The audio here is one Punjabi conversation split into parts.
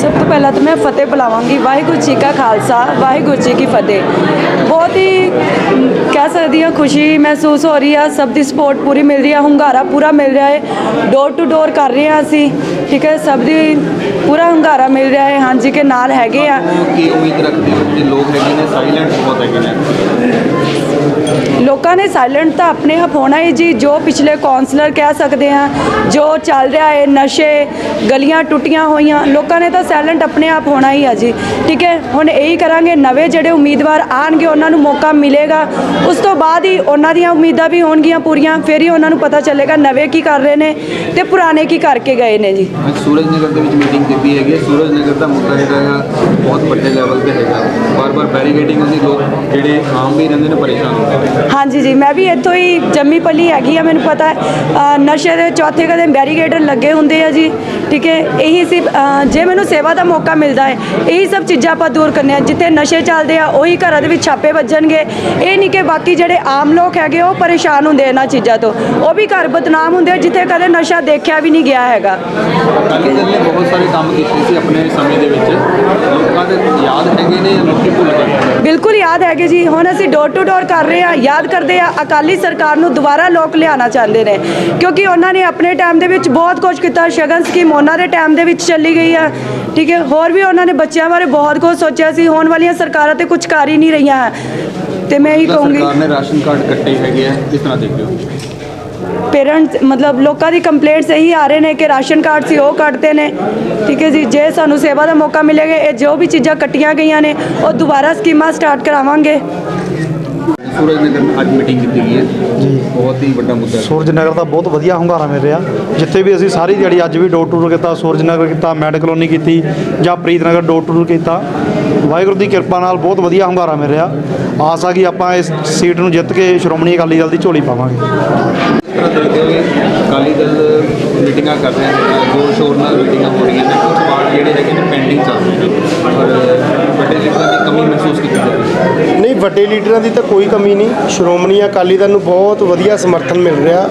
ਸਭ ਤੋਂ ਪਹਿਲਾਂ ਤਾਂ ਮੈਂ ਫਤਿਹ ਬੁਲਾਵਾਂਗੀ। ਵਾਹਿਗੁਰੂ ਜੀ ਕਾ ਖਾਲਸਾ, ਵਾਹਿਗੁਰੂ ਜੀ ਕੀ ਫਤਿਹ। ਬਹੁਤ ਹੀ ਕਹਿ ਸਕਦੀ ਹਾਂ ਖੁਸ਼ੀ ਮਹਿਸੂਸ ਹੋ ਰਹੀ ਆ ਸਭ ਦੀ ਸਪੋਰਟ ਪੂਰੀ ਮਿਲ ਰਹੀ ਆ ਹੁੰਗਾਰਾ ਪੂਰਾ ਮਿਲ ਰਿਹਾ ਹੈ ਡੋਰ ਟੂ ਡੋਰ ਕਰ ਰਹੇ ਹਾਂ ਅਸੀਂ ਠੀਕ ਹੈ ਸਭ ਦੀ ਪੂਰਾ ਹੁੰਗਾਰਾ ਮਿਲ ਰਿਹਾ ਹੈ ਹਾਂਜੀ ਕਿ ਨਾਲ ਹੈਗੇ ਆ। ਕੀ ਉਮੀਦ ਰੱਖਦੇ ਹੋ ਕਿ ਲੋਕ ਹੈਗੇ ਨੇ ਸਾਇਲੈਂਟ ਬਹੁਤ ਹੈਗੇ ਨੇ? ਲੋਕਾਂ ਨੇ ਸਾਇਲੈਂਟ ਤਾਂ ਆਪਣੇ ਆਪ ਹੋਣਾ ਹੀ ਜੀ ਜੋ ਪਿਛਲੇ ਕਾਉਂਸਲਰ ਕਹਿ ਸਕਦੇ ਆ ਜੋ ਚੱਲ ਰਿਹਾ ਹੈ ਨਸ਼ੇ ਗਲੀਆਂ ਟੁੱਟੀਆਂ ਹੋਈਆਂ ਲੋਕਾਂ ਨੇ ਤਾਂ ਸਾਇਲੈਂਟ ਆਪਣੇ ਆਪ ਹੋਣਾ ਹੀ ਆ ਜੀ। ਠੀਕ ਹੈ ਹੁਣ ਇਹੀ ਕਰਾਂਗੇ ਨਵੇਂ ਜਿਹੜੇ ਉਮੀਦਵਾਰ ਆਣਗੇ ਉਹਨਾਂ ਨੂੰ ਮੌਕਾ ਮਿਲੇਗਾ ਉਸ ਤੋਂ ਬਾਅਦ ਹੀ ਉਹਨਾਂ ਦੀਆਂ ਉਮੀਦਾਂ ਵੀ ਹੋਣਗੀਆਂ ਪੂਰੀਆਂ ਫਿਰ ਹੀ ਉਹਨਾਂ ਨੂੰ ਪਤਾ ਚੱਲੇਗਾ ਨਵੇਂ ਕੀ ਕਰ ਰਹੇ ਨੇ ਤੇ ਪੁਰਾਣੇ ਕੀ ਕਰਕੇ ਗਏ ਨੇ ਜੀ। ਅੱਜ ਸੂਰਜ ਨਗਰ ਦੇ ਵਿੱਚ ਮੀਟਿੰਗ ਕੀਤੀ ਹੈਗੀ ਹੈ। ਸੂਰਜ ਨਗਰ ਦਾ ਮੁੱਦਾ ਜਿਹੜਾ ਹੈਗਾ ਬਹੁਤ ਵੱਡੇ ਲੈਵਲ ਤੇ ਹੈਗਾ। ਬਾਰ-ਬਾਰ ਬੈਰੀਕੇਡਿੰਗ ਹੁੰਦੀ ਲੋਕ ਜਿਹੜੇ ਆਮ ਵੀ ਰਹਿੰਦੇ ਨੇ ਪਰੇਸ਼ਾਨ ਹੁੰਦੇ ਹਾਂਜੀ ਜੀ ਮੈਂ ਵੀ ਇੱਥੋਂ ਹੀ ਜੰਮੀ ਪਲੀ ਹੈਗੀ ਆ ਮੈਨੂੰ ਪਤਾ ਹੈ। ਨਸ਼ੇ ਦੇ ਚੌਥੇ ਕਦੇ ਬੈਰੀਕੇਡਰ ਲੱਗੇ ਹੁੰਦੇ ਆ ਜੀ ਠੀਕ ਹੈ? ਇਹੀ ਸੀ ਜੇ ਮੈਨੂੰ ਸੇਵਾ ਦਾ ਮੌਕਾ ਮਿਲਦਾ ਹੈ ਇਹੀ ਸਭ ਚੀਜ਼ਾਂ ਆਪਾਂ ਦੂਰ ਕਰਨੇ ਆ। ਜਿੱਥੇ ਨਸ਼ੇ ਚੱਲਦੇ ਆ ਉਹੀ ਘਰਾਂ ਦੇ ਵਿੱਚ ਛਾਪੇ ਵੱਜਣਗੇ। ਇਹ ਨਹੀਂ ਕਿ ਬਾਕੀ ਜਿਹੜੇ ਆਮ ਲੋਕ ਹੈਗੇ ਉਹ ਪਰੇਸ਼ਾਨ ਹੁੰਦੇ ਇਹਨਾਂ ਚੀਜ਼ਾਂ ਤੋਂ। ਉਹ ਵੀ ਘਰ ਬਦਨਾਮ ਹੁੰਦੇ ਜਿੱਥੇ ਕਦੇ ਨਸ਼ਾ ਦੇਖਿਆ ਵੀ ਨਹੀਂ ਗਿਆ ਹੈਗਾ। ਅਕਾਲੀ ਦਲ ਨੇ ਬਹੁਤ ਸਾਰੇ ਕੰਮ ਕੀਤੇ ਸੀ ਆਪਣੇ ਸਮੇਂ ਦੇ ਵਿੱਚ ਲੋਕਾਂ ਦੇ ਯਾਦ ਹੈਗੇ ਨੇ ਜਾਂ ਲੋਕੀ ਭੁੱਲ ਗਏ? ਨੇ? ਬਿਲਕੁਲ ਯਾਦ ਹੈਗੇ ਜੀ। ਹੁਣ ਅਸੀਂ ਡੋਰ ਟੂ ਡੋਰ ਕਰ ਰਹੇ ਆ ਯਾਦ ਕਰਦੇ ਆ ਅਕਾਲੀ ਸਰਕਾਰ ਨੂੰ ਦੁਬਾਰਾ ਲੋਕ ਲਿਆਉਣਾ ਚਾਹੁੰਦੇ ਨੇ। ਕਿਉਂਕਿ ਉਹਨਾਂ ਨੇ ਆਪਣੇ ਟਾਈਮ ਦੇ ਵਿੱਚ ਬਹੁਤ ਕੁਝ ਕੀਤਾ। ਸ਼ਗਨ ਸਕੀਮ ਉਹਨਾਂ ਦੇ ਟਾਈਮ ਦੇ ਵਿੱਚ ਚੱਲੀ ਗਈ ਆ। ਠੀਕ ਹੈ ਹੋਰ ਵੀ ਉਹਨਾਂ ਨੇ ਬੱਚਿਆਂ ਬਾਰੇ ਬਹੁਤ ਕੁਝ ਸੋਚਿਆ ਸੀ। ਹੋਣ ਵਾਲੀਆਂ ਸਰਕਾਰਾਂ ਤੇ ਕੁਝ ਕਰ ਹੀ ਨਹੀਂ ਰਹੀਆਂ। ਤੇ ਮੈਂ ਇਹੀ ਕਹੂੰਗੀ ਨੇ ਰਾਸ਼ਨ ਕਾਰਡ ਕੱਟੇ ਹੈਗੇ ਆ ਕਿਸ ਤਰ੍ਹਾਂ ਦੇਖਦੇ ਹੋ ਪੇਰੈਂਟਸ, ਮਤਲਬ ਲੋਕਾਂ ਦੀ ਕੰਪਲੇਂਟਸ ਇਹੀ ਆ ਰਹੇ ਨੇ ਕਿ ਰਾਸ਼ਨ ਕਾਰਡ ਸੀ, ਉਹ ਕੱਟਦੇ ਨੇ। ਠੀਕ ਹੈ ਜੀ, ਜੇ ਸਾਨੂੰ ਸੇਵਾ ਦਾ ਮੌਕਾ ਮਿਲੇਗਾ, ਇਹ ਜੋ ਵੀ ਚੀਜ਼ਾਂ ਕੱਟੀਆਂ ਗਈਆਂ ਨੇ, ਉਹ ਦੁਬਾਰਾ ਸਕੀਮਾਂ ਸਟਾਰਟ ਕਰਾਵਾਂਗੇ। ਸੂਰਜ ਨਗਰ ਅੱਜ ਮੀਟਿੰਗ ਕੀਤੀ ਗਈ ਹੈ। ਜੀ। ਬਹੁਤ ਹੀ ਵੱਡਾ ਮੁੱਦਾ ਹੈ। ਸੂਰਜ ਨਗਰ ਦਾ ਬਹੁਤ ਵਧੀਆ ਹੁੰਗਾਰਾ ਮਿਲ ਰਿਹਾ। ਜਿੱਥੇ ਵੀ ਅਸੀਂ ਸਾਰੀ ਦਿਹਾੜੀ ਅੱਜ ਵੀ ਡੋਰ ਟੂ ਡੋਰ ਕੀਤਾ ਸੂਰਜ ਨਗਰ ਕੀਤਾ ਮੈਡ ਕਲੋਨੀ ਕੀਤੀ ਜਾਂ ਪ੍ਰੀਤ ਨਗਰ ਡੋਰ ਟੂ ਡੋਰ ਕੀਤਾ। ਵਾਹਿਗੁਰੂ ਦੀ ਕਿਰਪਾ ਨਾਲ ਬਹੁਤ ਵਧੀਆ ਹੁੰਗਾਰਾ ਮਿਲ ਰਿਹਾ। ਆਸ ਆ ਕਿ ਆਪਾਂ ਇਸ ਸੀਟ ਨੂੰ ਜਿੱਤ ਕੇ ਸ਼੍ਰੋਮਣੀ ਅਕਾਲੀ ਦਲ ਦੀ ਝੋਲੀ ਪਾਵਾਂਗੇ। ਅਕਾਲੀ ਦਲ ਮੀਟਿੰਗਾਂ ਕਰ ਰਹੇ ਨੇ ਜ਼ੋਰ ਸ਼ੋਰ ਨਾਲ ਮੀਟਿੰਗਾਂ ਹੋ ਰਹੀਆਂ ਨੇ ਕੁਝ ਪਾਰਟ ਜਿਹੜੇ ਹੈਗੇ ਨੇ ਪੈਂਡਿੰਗ ਚੱਲ ਰਹੇ ਨੇ, ਔਰ ਵੱਡੇ ਲੀਡਰਾਂ ਦੀ ਕਮੀ ਮਹਿਸੂਸ ਕੀਤੀ ਜਾ ਰਹੀ ਹੈ। ਨਹੀਂ, ਵੱਡੇ ਲੀਡਰਾਂ ਦੀ ਤਾਂ ਕੋਈ ਕਮੀ ਨਹੀਂ। ਸ਼੍ਰੋਮਣੀ ਅਕਾਲੀ ਦਲ ਨੂੰ ਬਹੁਤ ਵਧੀਆ ਸਮਰਥਨ ਮਿਲ ਰਿਹਾ।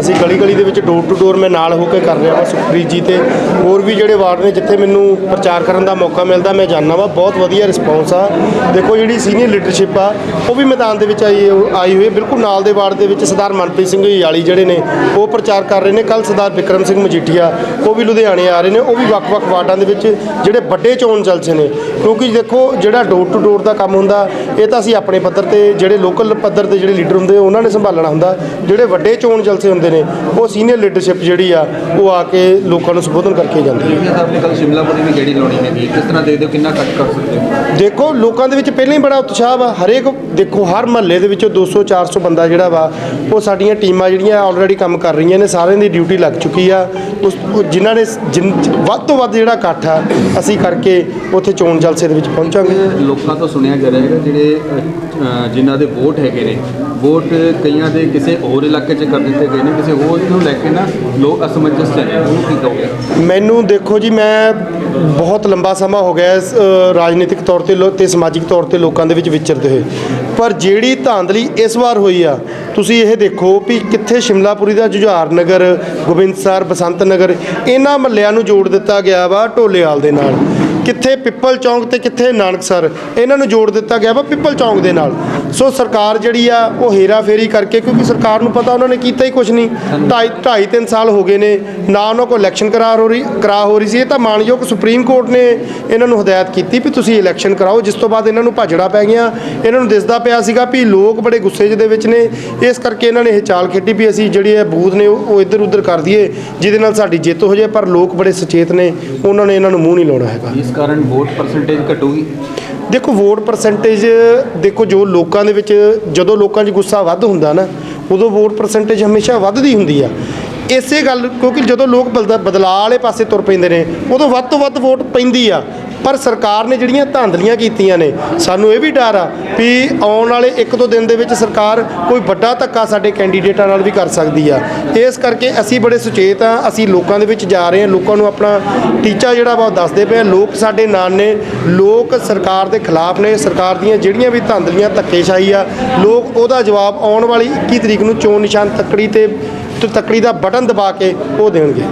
ਅਸੀਂ ਗਲੀ ਗਲੀ ਦੇ ਵਿੱਚ ਡੋਰ ਟੂ ਡੋਰ ਮੈਂ ਨਾਲ ਹੋ ਕੇ ਕਰ ਰਿਹਾ ਵਾ ਸੁਖਪ੍ਰੀਤ ਜੀ ਤੇ। ਹੋਰ ਵੀ ਜਿਹੜੇ ਵਾਰਡ ਨੇ ਜਿੱਥੇ ਮੈਨੂੰ ਪ੍ਰਚਾਰ ਕਰਨ ਦਾ ਮੌਕਾ ਮਿਲਦਾ, ਮੈਂ ਜਾਣਦਾ ਵਾ। ਬਹੁਤ ਵਧੀਆ ਰਿਸਪੌਂਸ ਆ। ਦੇਖੋ ਜਿਹੜੀ ਸੀਨੀਅਰ ਲੀਡਰਸ਼ਿਪ ਆ, ਉਹ ਵੀ ਮੈਦਾਨ ਦੇ ਵਿੱਚ ਆਈ ਆਈ ਹੋਈ ਬਿਲਕੁਲ ਨਾਲ ਦੇ ਵਾਰਡ ਦੇ ਵਿੱਚ ਸਰਦਾਰ ਮਨਪ੍ਰੀਤ ਸਿੰਘ ਯਾਲੀ ਜਿਹੜੇ ਨੇ, ਉਹ ਪ੍ਰਚਾਰ ਕਰ ਰਹੇ ਨੇ। ਕੱਲ ਸਰਦਾਰ ਵਿਕਰਮ ਸਿੰਘ ਮਜੀਠੀਆ, ਉਹ ਵੀ ਲੁਧਿਆਣੇ ਆ ਰਹੇ ਨੇ। ਉਹ ਵੀ ਵੱਖ-ਵੱਖ ਵਾਰਡਾਂ ਦੇ ਵਿੱਚ ਜਿਹੜੇ ਵੱਡੇ ਚੋਣ ਚੱਲਦੇ ਨੇ। ਕਿਉਂਕਿ ਦੇਖੋ, ਜਿਹੜਾ ਡੋਰ ਟੂ ਡੋਰ ਦਾ ਕੰਮ ਹੁੰਦਾ, ਇਹ ਤਾਂ ਅਸੀਂ ਆਪਣੇ ਪੱਧਰ ਤੇ ਜਿਹੜੇ ਲੋਕਲ ਪੱਧਰ ਤੇ ਜਿਹੜੇ ਲੀਡਰ ਹੁੰਦੇ, ਉਹਨਾਂ ਨੇ ਸੰਭਾਲਣਾ ਹੁੰਦਾ। ਜਿਹੜੇ ਵੱਡੇ ਚੋਣ ਜਲਸੇ ਹੁੰਦੇ ਨੇ ਉਹ ਸੀਨੀਅਰ ਲੀਡਰਸ਼ਿਪ ਜਿਹੜੀ ਆ ਉਹ ਆ ਕੇ ਲੋਕਾਂ ਨੂੰ ਸੰਬੋਧਨ ਕਰਕੇ ਜਾਂਦੀ ਹੈ ਸਾਹਿਬ ਨੇ ਕੱਲ ਸ਼ਿਮਲਾਪੁਰੀ ਵੀ ਗੇੜੀ ਲਾਉਣੀ ਹੈਗੀ ਹੈ। ਕਿਸ ਤਰ੍ਹਾਂ ਦੇਖਦੇ ਹੋ ਕਿੰਨਾ ਕੱਟ ਕਰ ਸਕਦੇ ਹੋ? ਦੇਖੋ ਲੋਕਾਂ ਦੇ ਵਿੱਚ ਪਹਿਲਾਂ ਹੀ ਬੜਾ ਉਤਸ਼ਾਹ ਵਾ ਹਰੇਕ ਦੇਖੋ ਹਰ ਮਹੱਲੇ ਦੇ ਵਿੱਚੋਂ 200 400 ਬੰਦਾ ਜਿਹੜਾ ਵਾ ਉਹ ਸਾਡੀਆਂ ਟੀਮਾਂ ਜਿਹੜੀਆਂ ਆਲਰੇਡੀ ਕੰਮ ਕਰ ਰਹੀਆਂ ਨੇ ਸਾਰਿਆਂ ਦੀ ਡਿਊਟੀ ਲੱਗ ਚੁੱਕੀ ਆ। ਉਸ ਜਿਨ੍ਹਾਂ ਨੇ ਵੱਧ ਤੋਂ ਵੱਧ ਜਿਹੜਾ ਇਕੱਠ ਆ ਅਸੀਂ ਕਰਕੇ ਉੱਥੇ ਚੋਣ ਜਲਸੇ ਦੇ ਵਿੱਚ ਪਹੁੰਚਾਂਗੇ। ਲੋਕਾਂ ਤੋਂ ਸੁਣਿਆ ਜਾ ਰਿਹਾ ਹੈਗਾ ਜਿਹੜੇ ਜਿਨ੍ਹਾਂ ਦੇ ਵੋਟ ਹੈਗੇ ਨੇ, ਵੋਟ ਕਈਆਂ ਦੇ ਕਿਸੇ ਹੋਰ ਇਲਾਕੇ 'ਚ ਕਰ ਦਿੱਤੇ ਗਏ ਨੇ, ਕਿਸੇ ਹੋਰ ਨੂੰ ਲੈ ਕੇ ਨਾ ਲੋਕ ਅਸਮੰਜਸ ਹੈ ਨੇ। ਕੀ ਕਹੋਗੇ? ਮੈਨੂੰ ਦੇਖੋ ਜੀ, ਮੈਂ ਬਹੁਤ ਲੰਬਾ ਸਮਾਂ ਹੋ ਗਿਆ ਰਾਜਨੀਤਿਕ ਤੌਰ ਤੇ ਲੋ- ਤੇ ਸਮਾਜਿਕ ਤੌਰ ਤੇ ਲੋਕਾਂ ਦੇ ਵਿੱਚ ਵਿਚਰਦੇ ਹੋਏ। ਪਰ ਜਿਹੜੀ ਧਾਂਦਲੀ ਇਸ ਵਾਰ ਹੋਈ ਆ, ਤੁਸੀਂ ਇਹ ਦੇਖੋ ਵੀ ਕਿੱਥੇ ਸ਼ਿਮਲਾਪੁਰੀ ਦਾ ਜੁਝਾਰ ਨਗਰ ਗੋਬਿੰਦਸਰ ਬਸੰਤ ਨਗਰ, ਇਹਨਾਂ ਮਹੱਲਿਆਂ ਨੂੰ ਜੋੜ ਦਿੱਤਾ ਗਿਆ ਵਾ ਢੋਲੇਵਾਲ ਦੇ ਨਾਲ। ਕਿੱਥੇ ਪਿੱਪਲ ਚੌਂਕ ਤੇ ਕਿੱਥੇ ਨਾਨਕਸਰ ਇਹਨਾਂ ਨੂੰ ਜੋੜ ਦਿੱਤਾ ਗਿਆ ਵਾ ਪਿੱਪਲ ਚੌਂਕ ਦੇ ਨਾਲ। ਸੋ ਸਰਕਾਰ ਜਿਹੜੀ ਆ, ਉਹ ਹੇਰਾ ਫੇਰੀ ਕਰਕੇ, ਕਿਉਂਕਿ ਸਰਕਾਰ ਨੂੰ ਪਤਾ ਉਹਨਾਂ ਨੇ ਕੀਤਾ ਹੀ ਕੁਝ ਨਹੀਂ। ਢਾਈ ਢਾਈ, ਤਿੰਨ ਸਾਲ ਹੋ ਗਏ ਨੇ, ਨਾ ਉਹਨਾਂ ਕੋਲ ਇਲੈਕਸ਼ਨ ਕਰਾਰ ਹੋ ਰਹੀ, ਕਰਾ ਹੋ ਰਹੀ ਸੀ। ਇਹ ਤਾਂ ਮਾਨਯੋਗ ਸੁਪਰੀਮ ਕੋਰਟ ਨੇ ਇਹਨਾਂ ਨੂੰ ਹਦਾਇਤ ਕੀਤੀ ਵੀ ਤੁਸੀਂ ਇਲੈਕਸ਼ਨ ਕਰਾਓ, ਜਿਸ ਤੋਂ ਬਾਅਦ ਇਹਨਾਂ ਨੂੰ ਭਾਜੜਾ ਪੈ ਗਿਆ ਇਹਨਾਂ ਨੂੰ ਦਿਸਦਾ ਪਿਆ ਸੀਗਾ ਵੀ ਲੋਕ ਬੜੇ ਗੁੱਸੇ 'ਚ ਦੇ ਵਿੱਚ ਨੇ। ਇਸ ਕਰਕੇ ਇਹਨਾਂ ਨੇ ਇਹ ਚਾਲ ਖੇਡੀ ਵੀ ਅਸੀਂ ਜਿਹੜੀ ਇਹ ਬੂਥ ਨੇ ਉਹ ਇੱਧਰ ਉੱਧਰ ਕਰ ਦਈਏ ਜਿਹਦੇ ਨਾਲ ਸਾਡੀ ਜਿੱਤ ਹੋ ਜਾਏ ਪਰ ਲੋਕ ਬੜੇ ਸੁਚੇਤ ਨੇ ਉਹਨਾਂ ਨੇ ਇਹਨਾਂ ਨੂੰ ਮੂੰਹ ਨਹੀਂ ਲਾਉਣਾ ਹੈਗਾ। ਇਸ ਕਾਰਨ ਵੋਟ ਪਰਸੈਂਟੇਜ ਘਟੂਗੀ? ਦੇਖੋ ਵੋਟ ਪਰਸੈਂਟੇਜ ਦੇਖੋ ਜੋ ਲੋਕਾਂ ਦੇ ਵਿੱਚ ਜਦੋਂ ਲੋਕਾਂ 'ਚ ਗੁੱਸਾ ਵੱਧ ਹੁੰਦਾ ਨਾ ਉਦੋਂ ਵੋਟ ਪਰਸੈਂਟੇਜ ਹਮੇਸ਼ਾ ਵੱਧਦੀ ਹੁੰਦੀ ਆ। ਇਸੇ ਗੱਲ ਕਿਉਂਕਿ ਜਦੋਂ ਲੋਕ ਬਦਲਾ- ਬਦਲਾਅ ਵਾਲੇ ਪਾਸੇ ਤੁਰ ਪੈਂਦੇ ਨੇ ਉਦੋਂ ਵੱਧ ਤੋਂ ਵੱਧ ਵੋਟ ਪੈਂਦੀ ਆ। ਪਰ ਸਰਕਾਰ ਨੇ ਜਿਹੜੀਆਂ ਧਾਂਦਲੀਆਂ ਕੀਤੀਆਂ ਨੇ, ਸਾਨੂੰ ਇਹ ਵੀ ਡਰ ਆ ਵੀ ਆਉਣ ਵਾਲੇ ਇੱਕ ਦੋ ਦਿਨ ਦੇ ਵਿੱਚ ਸਰਕਾਰ ਕੋਈ ਵੱਡਾ ਧੱਕਾ ਸਾਡੇ ਕੈਂਡੀਡੇਟਾਂ ਨਾਲ ਵੀ ਕਰ ਸਕਦੀ ਆ। ਇਸ ਕਰਕੇ ਅਸੀਂ ਬੜੇ ਸੁਚੇਤ ਆ, ਅਸੀਂ ਲੋਕਾਂ ਦੇ ਵਿੱਚ ਜਾ ਰਹੇ ਹਾਂ ਲੋਕਾਂ ਨੂੰ ਆਪਣਾ ਟੀਚਾ ਜਿਹੜਾ ਵਾ ਉਹ ਦੱਸਦੇ ਪਏ ਆ। ਲੋਕ ਸਾਡੇ ਨਾਲ ਨੇ, ਲੋਕ ਸਰਕਾਰ ਦੇ ਖਿਲਾਫ ਨੇ, ਸਰਕਾਰ ਦੀਆਂ ਜਿਹੜੀਆਂ ਵੀ ਧਾਂਦਲੀਆਂ, ਧੱਕੇਸ਼ਾਹੀ ਆ, ਲੋਕ ਉਹਦਾ ਜਵਾਬ ਆਉਣ ਵਾਲੀ 21 ਤਰੀਕ ਨੂੰ ਚੋਣ ਨਿਸ਼ਾਨ ਤੱਕੜੀ ਤੇ ਤੇ, ਤੱਕੜੀ ਦਾ ਬਟਨ ਦਬਾ ਕੇ ਉਹ ਦੇਣਗੇ।